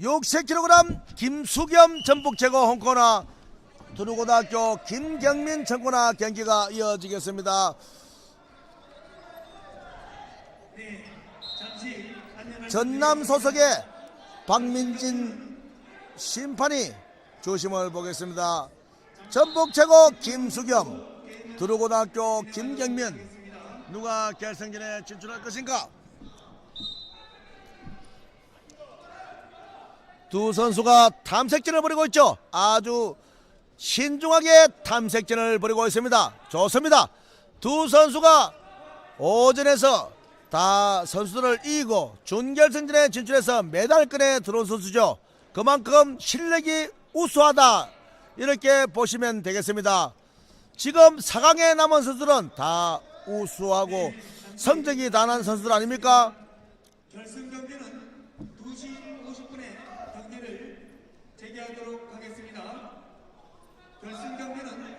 60kg 김수겸 전북 최고 홍코나 두루고등학교 김경민 청코나 경기가 이어지겠습니다. 전남 소속의 박민진 심판이 조심을 보겠습니다. 전북 최고 김수겸, 두루고등학교 김경민 누가 결승전에 진출할 것인가? 두 선수가 탐색전을 벌이고 있죠. 아주 신중하게 탐색전을 벌이고 있습니다. 좋습니다. 두 선수가 오전에서 다 선수들을 이기고 준결승전에 진출해서 메달권에 들어온 선수죠. 그만큼 실력이 우수하다 이렇게 보시면 되겠습니다. 지금 4강에 남은 선수들은 다 우수하고 성적이 다난 선수들 아닙니까? 결승 경기는 2시 50분에 경기를 재개하도록 하겠습니다. 결승 경기는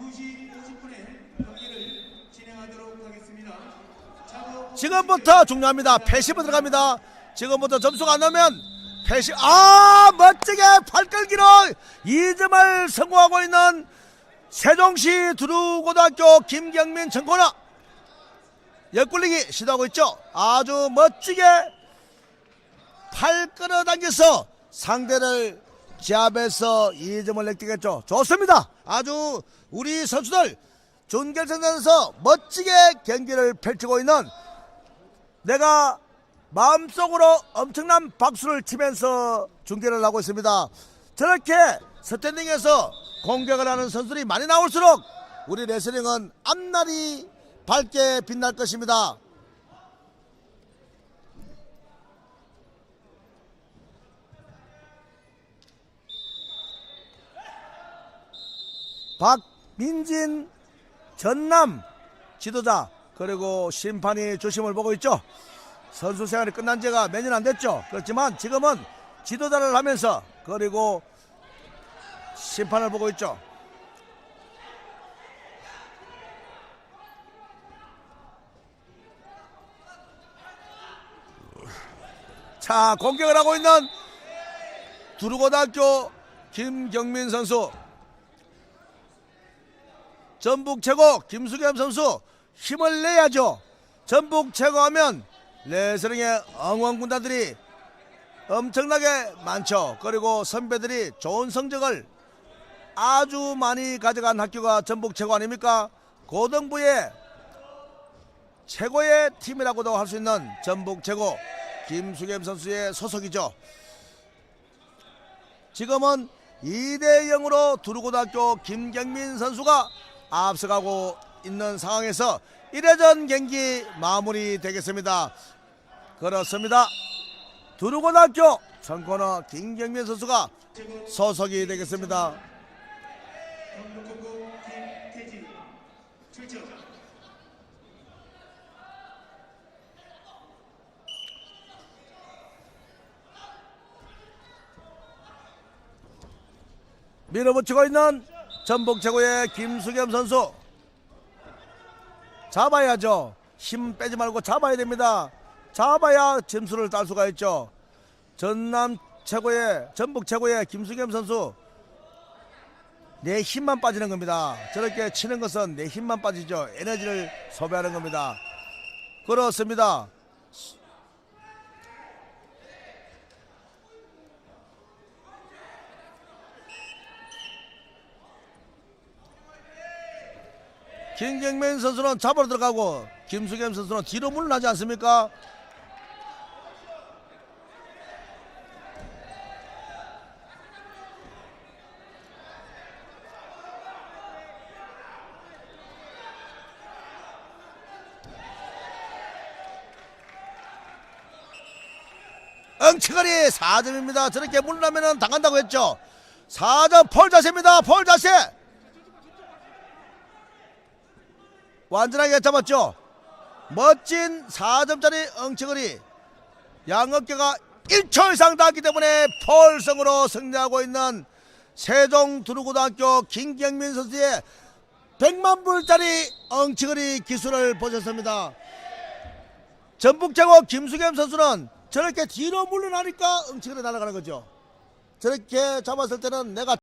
2시 50분에 경기를 진행하도록 하겠습니다. 차고 지금부터 중요합니다. 패시브 들어갑니다. 지금부터 점수가 안 나면 패시 아 멋지게 팔끌기로 2점을 성공하고 있는 세종시 두루고등학교 김경민 청코나 옆굴리기 시도하고 있죠. 아주 멋지게 팔 끌어당겨서 상대를 제압해서 2점을 획득했죠. 좋습니다. 아주 우리 선수들 준결승전에서 멋지게 경기를 펼치고 있는 내가 마음속으로 엄청난 박수를 치면서 중계를 하고 있습니다. 저렇게 스탠딩에서 공격을 하는 선수들이 많이 나올수록 우리 레슬링은 앞날이 밝게 빛날 것입니다. 박민진 전남 지도자 그리고 심판이 주심을 보고 있죠. 선수 생활이 끝난 지가 몇 년 안 됐죠. 그렇지만 지금은 지도자를 하면서 그리고 심판을 보고 있죠. 자 공격을 하고 있는 두루고등학교 김경민 선수 전북 최고 김수겸 선수 힘을 내야죠. 전북 최고하면 레슬링의 응원군단들이 엄청나게 많죠. 그리고 선배들이 좋은 성적을 아주 많이 가져간 학교가 전북 최고 아닙니까? 고등부의 최고의 팀이라고도 할 수 있는 전북 최고 김수겸 선수의 소속이죠. 지금은 2대 0으로 두루고등학교 김경민 선수가 앞서가고 있는 상황에서 1회전 경기 마무리 되겠습니다. 그렇습니다. 두루고등학교 선코너 김경민 선수가 소속이 되겠습니다. 밀어붙이고 있는 전북 최고의 김수겸 선수 잡아야죠. 힘 빼지 말고 잡아야 됩니다. 잡아야 점수를 딸 수가 있죠. 전남 최고의 전북 최고의 김수겸 선수 내 힘만 빠지는 겁니다. 저렇게 치는 것은 내 힘만 빠지죠. 에너지를 소비하는 겁니다. 그렇습니다 김경민 선수는 잡으러 들어가고 김수겸 선수는 뒤로 물러나지 않습니까? 엉치거리 4점입니다. 저렇게 물러나면 당한다고 했죠. 4점 폴 자세입니다. 폴 자세. 완전하게 잡았죠. 멋진 4점짜리 엉치거리 양어깨가 1초 이상 닿았기 때문에 폴성으로 승리하고 있는 세종 두루고등학교 김경민 선수의 100만 불짜리 엉치거리 기술을 보셨습니다. 전북 최고 김수겸 선수는 저렇게 뒤로 물러나니까 응치근에 날아가는 거죠. 저렇게 잡았을 때는 내가